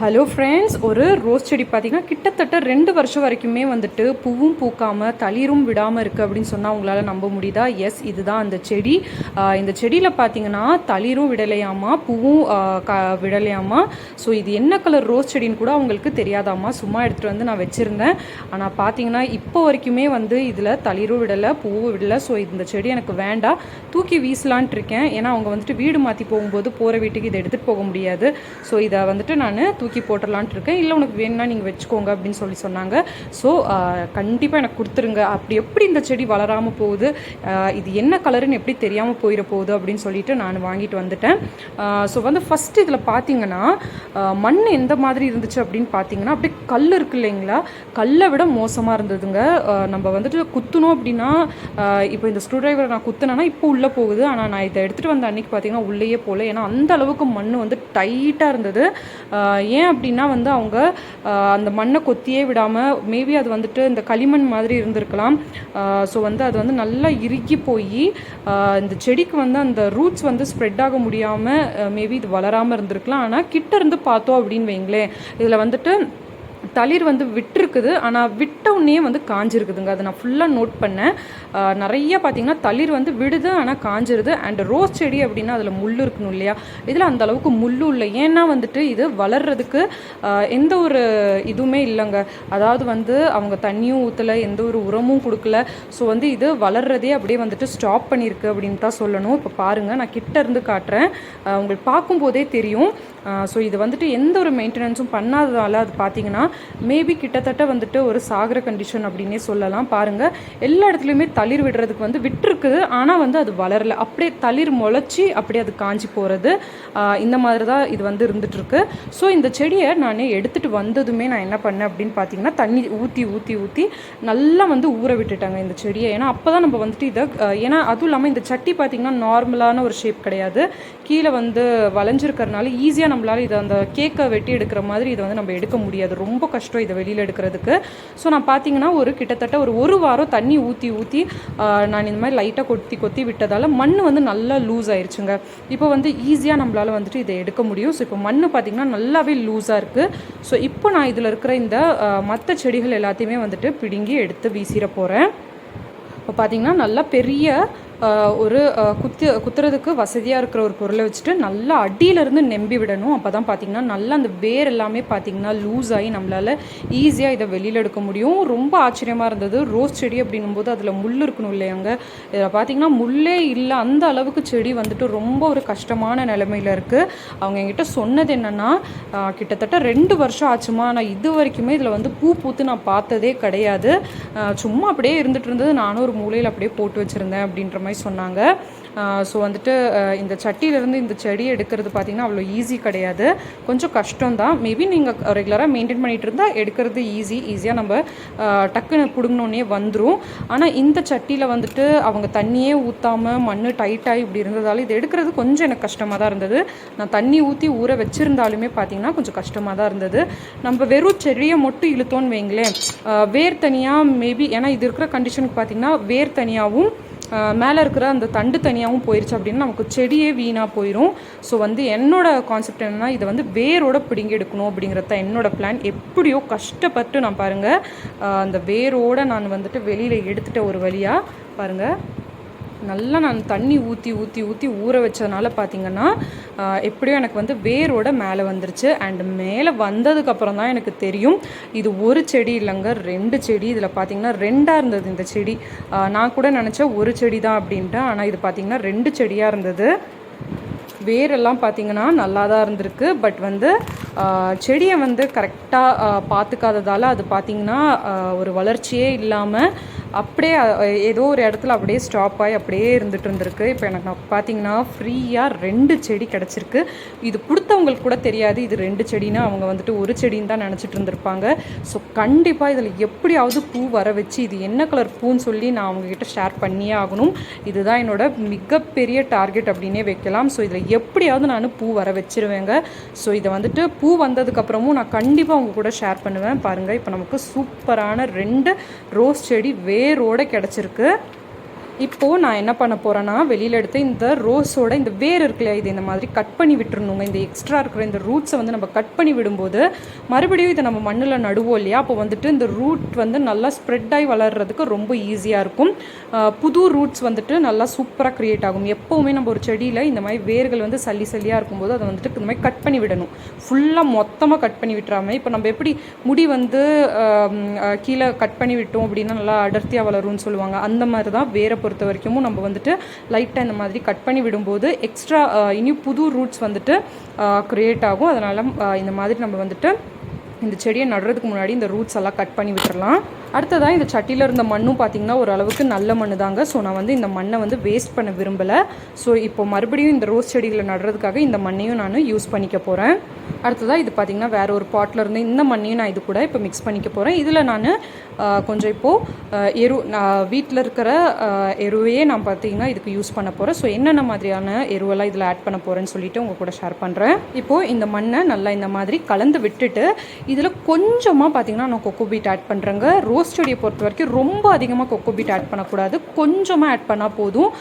Hello friends ஒரு rose செடி பார்த்தீங்கன்னா கிட்டத்தட்ட ரெண்டு வருஷம் வரைக்குமே வந்துட்டு பூவும் பூக்காமல் தளிரும் விடாமல் இருக்குது அப்படின்னு சொன்னால் உங்களால் நம்ப முடியுதா? எஸ் இதுதான் அந்த செடி. இந்த செடியில் பார்த்தீங்கன்னா தளிரும் விடலையாமா பூவும் க விடலையாமா? ஸோ இது என்ன கலர் ரோஸ் செடின்னு கூட அவங்களுக்கு தெரியாதாம்மா சும்மா எடுத்துகிட்டு வந்து நான் வச்சுருந்தேன். ஆனால் பார்த்தீங்கன்னா இப்போ வரைக்குமே வந்து இதில் தளிரும் விடலை பூவும் விடலை. ஸோ இந்த செடி எனக்கு வேண்டாம். தூக்கி வீசலான்ட்டு இருக்கேன். ஏன்னா அவங்க வந்துட்டு வீடு மாற்றி போகும்போது போகிற வீட்டுக்கு இதை எடுத்துகிட்டு போக முடியாது. ஸோ இதை வந்துட்டு நான் தூக்கி போட்டுடலான்ட்டு இருக்கேன். இல்லை உனக்கு வேணும்னா நீங்கள் வச்சுக்கோங்க அப்படின்னு சொல்லி சொன்னாங்க. ஸோ கண்டிப்பாக எனக்கு கொடுத்துருங்க. அப்படி எப்படி இந்த செடி வளராமல் போகுது? இது என்ன கலருன்னு எப்படி தெரியாமல் போயிட போகுது அப்படின்னு சொல்லிட்டு நான் வாங்கிட்டு வந்துட்டேன். ஸோ வந்து ஃபஸ்ட்டு இதில் பார்த்தீங்கன்னா மண் எந்த மாதிரி இருந்துச்சு அப்படின்னு பார்த்தீங்கன்னா அப்படியே கல் இருக்கு இல்லைங்களா? கல்லை விட மோசமாக இருந்ததுங்க. நம்ம வந்துட்டு குத்துனோம் அப்படின்னா இப்போ இந்த ஸ்க்ரூ டிரைவரை நான் குத்துனேன்னா இப்போ உள்ளே போகுது. ஆனால் நான் இதை எடுத்துகிட்டு வந்த அன்னைக்கு பார்த்தீங்கன்னா உள்ளேயே போகல ஏன்னா அந்த அளவுக்கு மண் வந்து டைட்டாக இருந்தது. ஏன் ஏன் அப்படின்னா வந்து அவங்க அந்த மண்ணை கொத்தியே விடாமல் மேபி அது வந்துட்டு இந்த களிமண் மாதிரி இருந்திருக்கலாம். ஸோ வந்து அது வந்து நல்லா இறுக்கி போய் இந்த செடிக்கு வந்து அந்த ரூட்ஸ் வந்து ஸ்ப்ரெட் ஆக முடியாமல் மேபி இது வளராமல் இருந்திருக்கலாம். ஆனால் கிட்ட இருந்து பார்த்தோம் அப்படின்னு வைங்களேன். இதில் வந்துட்டு தளிர் வந்து விட்டுருக்குது. ஆனால் விட்ட உடனே வந்து காஞ்சிருக்குதுங்க. அதை நான் ஃபுல்லாக நோட் பண்ணேன். நிறைய பார்த்தீங்கன்னா தளிர் வந்து விடுது ஆனால் காஞ்சிருது. அண்ட் ரோஸ் செடி அப்படின்னா அதில் முள் இருக்கணும் இல்லையா? இதில் அந்த அளவுக்கு முள் இல்லை. ஏன்னா வந்துட்டு இது வளர்றதுக்கு எந்த ஒரு இதுவுமே இல்லைங்க. அதாவது வந்து அவங்க தண்ணியும் ஊற்றலை எந்த ஒரு உரமும் கொடுக்கல. ஸோ வந்து இது வளர்றதே அப்படியே வந்துட்டு ஸ்டாப் பண்ணியிருக்கு அப்படின்னு தான் சொல்லணும். இப்போ பாருங்கள் நான் கிட்ட இருந்து காட்டுறேன். உங்களுக்கு பார்க்கும்போதே தெரியும். ஸோ இது வந்துட்டு எந்த ஒரு மெயின்டெனன்ஸும் பண்ணாததால் அது பார்த்தீங்கன்னா மேபி கிட்டத்தட்ட வந்துட்டு ஒரு சாகர கண்டிஷன் அப்படின்னே சொல்லலாம். பாருங்கள் எல்லா இடத்துலையுமே தளிர் விடுறதுக்கு வந்து விட்டுருக்குது. ஆனால் வந்து அது வளரல. அப்படியே தளிர் முளைச்சி அப்படியே அது காஞ்சி போகிறது இந்த மாதிரி தான் இது வந்து இருந்துகிட்ருக்கு ஸோ இந்த செடியை நான் எடுத்துகிட்டு வந்ததுமே நான் என்ன பண்ணேன் அப்படின்னு பார்த்தீங்கன்னா தண்ணி ஊற்றி ஊற்றி ஊற்றி நல்லா வந்து ஊற விட்டுட்டாங்க இந்த செடியை. ஏன்னா அப்போ தான் நம்ம வந்துட்டு இதை ஏன்னா அதுவும் இல்லாமல் இந்த சட்டி பார்த்திங்கன்னா நார்மலான ஒரு ஷேப் கிடையாது. கீழே வந்து வளைஞ்சிருக்கறனால ஈஸியாக நம்மளால இதை அந்த கேக்கை வெட்டி எடுக்கிற மாதிரி இதை வந்து நம்ம எடுக்க முடியாது. ரொம்ப ரொம்ப கஷ்டம் இதை வெளியில் எடுக்கிறதுக்கு. ஸோ நான் பார்த்தீங்கன்னா ஒரு கிட்டத்தட்ட ஒரு ஒரு வாரம் தண்ணி ஊற்றி ஊற்றி நான் இந்த மாதிரி லைட்டாக கொத்தி கொத்தி விட்டதால் மண் வந்து நல்லா லூஸ் ஆயிடுச்சுங்க இப்போ வந்து ஈஸியாக நம்மளால் வந்துட்டு இதை எடுக்க முடியும். ஸோ இப்போ மண் பார்த்திங்கன்னா நல்லாவே லூஸாக இருக்குது ஸோ இப்போ நான் இதில் இருக்கிற இந்த மற்ற செடிகள் எல்லாத்தையுமே வந்துட்டு பிடுங்கி எடுத்து வீசிட போகிறேன் இப்போ பார்த்திங்கன்னா நல்லா பெரிய ஒரு குத்து குத்துறதுக்கு வசதியாக இருக்கிற ஒரு பொருளை வச்சுட்டு நல்லா அடியிலேருந்து நெம்பி விடணும். அப்போ தான் பார்த்தீங்கன்னா நல்லா அந்த வேர் எல்லாமே பார்த்தீங்கன்னா லூஸ் ஆகி நம்மளால் ஈஸியாக இதை வெளியில் எடுக்க முடியும். ரொம்ப ஆச்சரியமாக இருந்தது. ரோஸ் செடி அப்படிங்கும்போது அதில் முள் இருக்கணும் இல்லையாங்க இதில் பார்த்தீங்கன்னா முள்ளே இல்லை அந்த அளவுக்கு செடி வந்துட்டு ரொம்ப ஒரு கஷ்டமான நிலமையில் இருக்குது அவங்க என்கிட்ட சொன்னது என்னென்னா கிட்டத்தட்ட ரெண்டு வருஷம் ஆச்சுமா நான் இது வரைக்குமே இதில் வந்து பூ பூத்து நான் பார்த்ததே கிடையாது. சும்மா அப்படியே இருந்துட்டு இருந்தது. நானும் ஒரு மூலையில் அப்படியே போட்டு வச்சுருந்தேன் அப்படின்ற மாதிரி சொன்னாங்க. ஸோ வந்துட்டு இந்த சட்டியிலேருந்து இந்த செடி எடுக்கிறது பார்த்திங்கன்னா அவ்வளோ ஈஸி கிடையாது. கொஞ்சம் கஷ்டம்தான். மேபி நீங்கள் ரெகுலராக மெயின்டைன் பண்ணிகிட்டு இருந்தால் எடுக்கிறது ஈஸி ஈஸியாக நம்ம டக்குன்னு பிடுங்கினோடனே வந்துடும் ஆனால் இந்த சட்டியில் வந்துட்டு அவங்க தண்ணியே ஊற்றாமல் மண் டைட்டாகி இப்படி இருந்ததால் இது எடுக்கிறது கொஞ்சம் எனக்கு கஷ்டமாக தான் இருந்தது. நான் தண்ணி ஊற்றி ஊற வச்சுருந்தாலுமே பார்த்தீங்கன்னா கொஞ்சம் கஷ்டமாக தான் இருந்தது. நம்ம வெறும் செடியை மட்டும் இழுத்தோன்னு வைங்களேன் வேர் தனியாக மேபி ஏன்னா இது இருக்கிற கண்டிஷனுக்கு பார்த்தீங்கன்னா வேர் தனியாகவும் மேலே இருக்கிற அந்த தண்டு தனியாகவும் போயிருச்சு அப்படின்னா நமக்கு செடியே வீணாக போயிடும் ஸோ வந்து என்னோட கான்செப்ட் என்னன்னா இதை வந்து வேரோட பிடுங்கி எடுக்கணும் அப்படிங்கிறது தான் என்னோட பிளான் எப்படியோ கஷ்டப்பட்டு நான் பாருங்கள் அந்த வேரோட நான் வந்துட்டு வெளியில் எடுத்துகிட்ட ஒரு வழியாக பாருங்கள் நல்லா நான் தண்ணி ஊற்றி ஊற்றி ஊற்றி ஊற வச்சதுனால பார்த்தீங்கன்னா எப்படியோ எனக்கு வந்து வேரோட மேலே வந்துருச்சு. அண்ட் மேலே வந்ததுக்கப்புறம் தான் எனக்கு தெரியும் இது ஒரு செடி இல்லைங்க ரெண்டு செடி. இதில் பார்த்தீங்கன்னா ரெண்டாக இருந்தது இந்த செடி. நான் கூட நினச்சேன் ஒரு செடி தான் அப்படின்ட்டு ஆனால் இது பார்த்தீங்கன்னா ரெண்டு செடியாக இருந்தது. வேரெல்லாம் பார்த்தீங்கன்னா நல்லா தான் இருந்திருக்கு. பட் வந்து செடியை வந்து கரெக்டாக பார்த்துக்காததால் அது பார்த்தீங்கன்னா ஒரு வளர்ச்சியே இல்லாமல் அப்படியே ஏதோ ஒரு இடத்துல அப்படியே ஸ்டாப் ஆகி அப்படியே இருந்துட்டு இருந்திருக்கு. இப்போ எனக்கு நான் பார்த்தீங்கன்னா ஃப்ரீயாக ரெண்டு செடி கிடச்சிருக்கு. இது கொடுத்தவங்களுக்கு கூட தெரியாது. இது ரெண்டு செடின்னா அவங்க வந்துட்டு ஒரு செடின்னு தான் நினச்சிட்டு இருந்திருப்பாங்க. ஸோ கண்டிப்பாக இதில் எப்படியாவது பூ வர வச்சு இது என்ன கலர் பூன்னு சொல்லி நான் அவங்கக்கிட்ட ஷேர் பண்ணியே ஆகணும். இதுதான் என்னோட மிகப்பெரிய டார்கெட் அப்படின்னே வைக்கலாம். ஸோ இதில் எப்படியாவது நான் பூ வர வச்சிருவேங்க. ஸோ இதை வந்துட்டு பூ வந்ததுக்கப்புறமும் நான் கண்டிப்பாக அவங்க கூட ஷேர் பண்ணுவேன். பாருங்கள் இப்போ நமக்கு சூப்பரான ரெண்டு ரோஸ் செடி வே வேரோட கிடச்சிருக்கு. இப்போது நான் என்ன பண்ண போகிறேன்னா வெளியில் எடுத்து இந்த ரோஸோட இந்த வேர் இருக்குல்ல இது இந்த மாதிரி கட் பண்ணி விட்டுருணுங்க இந்த எக்ஸ்ட்ரா இருக்கிற இந்த ரூட்ஸை வந்து நம்ம கட் பண்ணி விடும்போது மறுபடியும் இதை நம்ம மண்ணில் நடுவோம் இல்லையா? அப்போ வந்துட்டு இந்த ரூட் வந்து நல்லா ஸ்ப்ரெட் ஆகி வளர்கிறதுக்கு ரொம்ப ஈஸியாக இருக்கும். புது ரூட்ஸ் வந்துட்டு நல்லா சூப்பராக க்ரியேட் ஆகும். எப்போவுமே நம்ம ஒரு செடியில் இந்த மாதிரி வேர்கள் வந்து சல்லி சல்லியாக இருக்கும்போது அதை வந்துட்டு இந்த மாதிரி கட் பண்ணி விடணும். ஃபுல்லாக மொத்தமாக கட் பண்ணி விட்டுறாமல் இப்போ நம்ம எப்படி முடி வந்து கீழே கட் பண்ணி விட்டோம் அப்படின்னா நல்லா அடர்த்தியாக வளரும்னு சொல்லுவாங்க. அந்த மாதிரி தான் வேரை பொறுத்த வரைக்கும் நம்ம வந்துட்டு லைட்டாக இந்த மாதிரி கட் பண்ணி விடும்போது எக்ஸ்ட்ரா இனி புது ரூட்ஸ் வந்துட்டு க்ரியேட் ஆகும். அதனால் இந்த மாதிரி நம்ம வந்துட்டு இந்த செடியை நடுறதுக்கு முன்னாடி இந்த ரூட்ஸ் எல்லாம் கட் பண்ணி விட்டுறலாம். அடுத்ததாக இந்த சட்டியில் இருந்த மண்ணும் பார்த்திங்கன்னா ஓரளவுக்கு நல்ல மண் தாங்க ஸோ நான் வந்து இந்த மண்ணை வந்து வேஸ்ட் பண்ண விரும்பலை. ஸோ இப்போ மறுபடியும் இந்த ரோஸ் செடிகளை நடுறதுக்காக இந்த மண்ணையும் நான் யூஸ் பண்ணிக்க போகிறேன் அடுத்ததாக இது பார்த்திங்கன்னா வேறு ஒரு பாட்டில் இருந்து இந்த மண்ணையும் நான் இது கூட இப்போ மிக்ஸ் பண்ணிக்க போகிறேன் இதில் நான் கொஞ்சம் இப்போது எரு நான் வீட்டில் இருக்கிற எருவையே நான் பார்த்தீங்கன்னா இதுக்கு யூஸ் பண்ண போகிறேன் ஸோ என்னென்ன மாதிரியான எருவெல்லாம் இதில் ஆட் பண்ண போகிறேன்னு சொல்லிட்டு உங்கள் கூட ஷேர் பண்ணுறேன் இப்போது இந்த மண்ணை நல்லா இந்த மாதிரி கலந்து விட்டுட்டு இதில் கொஞ்சமாக பார்த்தீங்கன்னா நான் கொக்கோ பீட் ஆட் பண்ணுறேங்க ரோஸ் செடியை பொறுத்த வரைக்கும் ரொம்ப அதிகமாக கொக்கோ பீட் ஆட் பண்ணக்கூடாது. கொஞ்சமாக ஆட் பண்ணால் போதும்.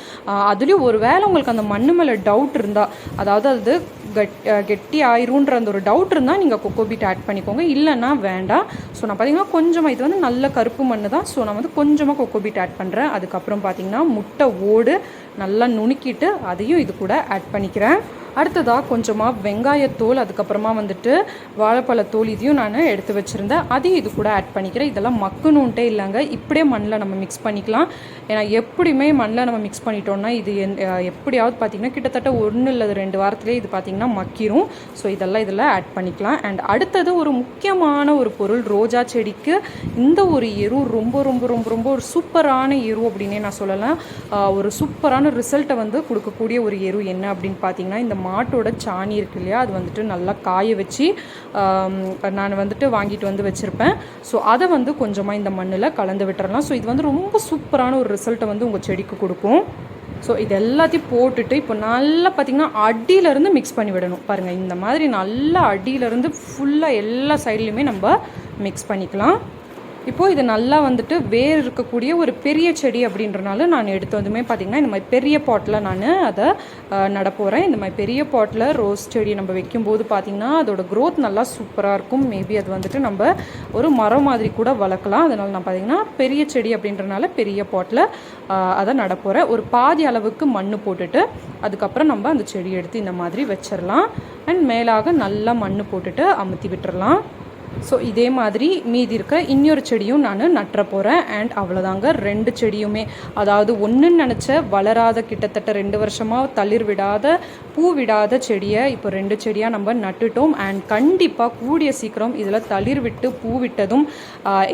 அதுலேயும் ஒரு வேளை உங்களுக்கு அந்த மண்ணு மேலே டவுட் இருந்தால் அதாவது அது கெட் கெட்டி ஆயிரும்ன்ற அந்த ஒரு டவுட் இருந்தால் நீங்கள் கொக்கோ பீட் ஆட் பண்ணிக்கோங்க. இல்லைன்னா வேண்டாம். ஸோ நான் பார்த்தீங்கன்னா கொஞ்சமாக இது வந்து நல்ல கருப்பு மண் தான். ஸோ நான் வந்து கொஞ்சமாக கொக்கோ பீட் ஆட் பண்ணுறேன் அதுக்கப்புறம் பார்த்தீங்கன்னா முட்டை ஓடு நல்லா நுணுக்கிட்டு அதையும் இது கூட ஆட் பண்ணிக்கிறேன். அடுத்ததாக கொஞ்சமாக வெங்காயத்தோல் அதுக்கப்புறமா வந்துட்டு வாழைப்பழத்தோல் இதையும் நான் எடுத்து வச்சுருந்தேன். அதையும் இது கூட ஆட் பண்ணிக்கிறேன். இதெல்லாம் மக்கணுன்ட்டே இல்லைங்க. இப்படியே மண்ணில் நம்ம மிக்ஸ் பண்ணிக்கலாம். ஏன்னா எப்படியுமே மண்ணில் நம்ம மிக்ஸ் பண்ணிட்டோம்னா இது எந்- எப்படியாவது பார்த்திங்கன்னா கிட்டத்தட்ட ஒன்று இல்லை ரெண்டு வாரத்துலேயே இது பார்த்திங்கன்னா மக்கிரும். ஸோ இதெல்லாம் இதில் ஆட் பண்ணிக்கலாம். அண்ட் அடுத்தது ஒரு முக்கியமான ஒரு பொருள் ரோஜா செடிக்கு. இந்த ஒரு எரு ரொம்ப ரொம்ப ரொம்ப ரொம்ப ஒரு சூப்பரான எரு அப்படின்னே நான் சொல்லலாம். ஒரு சூப்பரான ரிசல்ட்டை வந்து கொடுக்கக்கூடிய ஒரு எரு என்ன அப்படின்னு பார்த்தீங்கன்னா இந்த மாட்டோட சாணி இருக்கு இல்லையா அது வந்துட்டு நல்லா காய வச்சு நான் வந்துட்டு வாங்கிட்டு வந்து வச்சுருப்பேன். ஸோ அதை வந்து கொஞ்சமாக இந்த மண்ணில் கலந்து விட்டுறலாம். ஸோ இது வந்து ரொம்ப சூப்பரான ஒரு ரிசல்ட்டை வந்து உங்கள் செடிக்கு கொடுக்கும். ஸோ இது எல்லாத்தையும் போட்டுட்டு இப்போ நல்லா பார்த்தீங்கன்னா அடியிலேருந்து மிக்ஸ் பண்ணி விடணும். பாருங்கள் இந்த மாதிரி நல்லா அடியிலேருந்து ஃபுல்லாக எல்லா சைட்லேயுமே நம்ம மிக்ஸ் பண்ணிக்கலாம். இப்போது இது நல்லா வந்துட்டு வேர் இருக்கக்கூடிய ஒரு பெரிய செடி அப்படின்றனால நான் எடுத்து வந்துமே பார்த்திங்கன்னா இந்த மாதிரி பெரிய பாட்டில் நான் அதை நடப்போகிறேன் இந்த மாதிரி பெரிய பாட்டில் ரோஸ் செடி நம்ம வைக்கும்போது பார்த்திங்கன்னா அதோட க்ரோத் நல்லா சூப்பராக இருக்கும். மேபி அது வந்துட்டு நம்ம ஒரு மரம் மாதிரி கூட வளர்க்கலாம். அதனால் நான் பார்த்திங்கன்னா பெரிய செடி அப்படின்றனால பெரிய பாட்டில் அதை நடப்போகிறேன் ஒரு பாதி அளவுக்கு மண் போட்டுட்டு அதுக்கப்புறம் நம்ம அந்த செடி எடுத்து இந்த மாதிரி வச்சிடலாம் அண்ட் மேலாக நல்லா மண் போட்டுட்டு அமுத்தி விட்டுறலாம் ஸோ இதே மாதிரி மீதி இருக்க இன்னொரு செடியும் நான் நட்டுற போகிறேன் அண்ட் அவ்வளோதாங்க ரெண்டு செடியுமே. அதாவது ஒன்றுன்னு நினச்ச வளராத கிட்டத்தட்ட ரெண்டு வருஷமாக தளிர் விடாத பூ விடாத செடியை இப்போ ரெண்டு செடியாக நம்ம நட்டுட்டோம். அண்ட் கண்டிப்பாக கூடிய சீக்கிரம் இதில் தளிர் விட்டு பூ விட்டதும்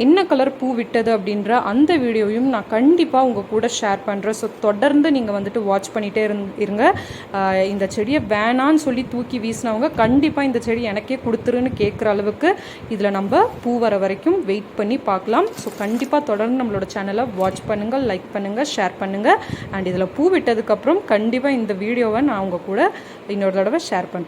என்ன கலர் பூ விட்டது அப்படின்ற அந்த வீடியோவையும் நான் கண்டிப்பாக உங்கள் கூட ஷேர் பண்ணுறேன் ஸோ தொடர்ந்து நீங்கள் வந்துட்டு வாட்ச் பண்ணிகிட்டே இருந் இருங்க. இந்த செடியை வேணான்னு சொல்லி தூக்கி வீசினவங்க கண்டிப்பாக இந்த செடி எனக்கே கொடுத்துருன்னு கேட்குற அளவுக்கு இதில் நம்ம பூ வர வரைக்கும் வெயிட் பண்ணி பார்க்கலாம். ஸோ கண்டிப்பாக தொடர்ந்து நம்மளோட சேனலை வாட்ச் பண்ணுங்கள் லைக் பண்ணுங்கள் ஷேர் பண்ணுங்கள் அண்ட் இதில் பூ விட்டதுக்கப்புறம் கண்டிப்பாக இந்த வீடியோவை நான் அவங்க கூட இன்னொரு தடவை ஷேர் பண்ணுறேன்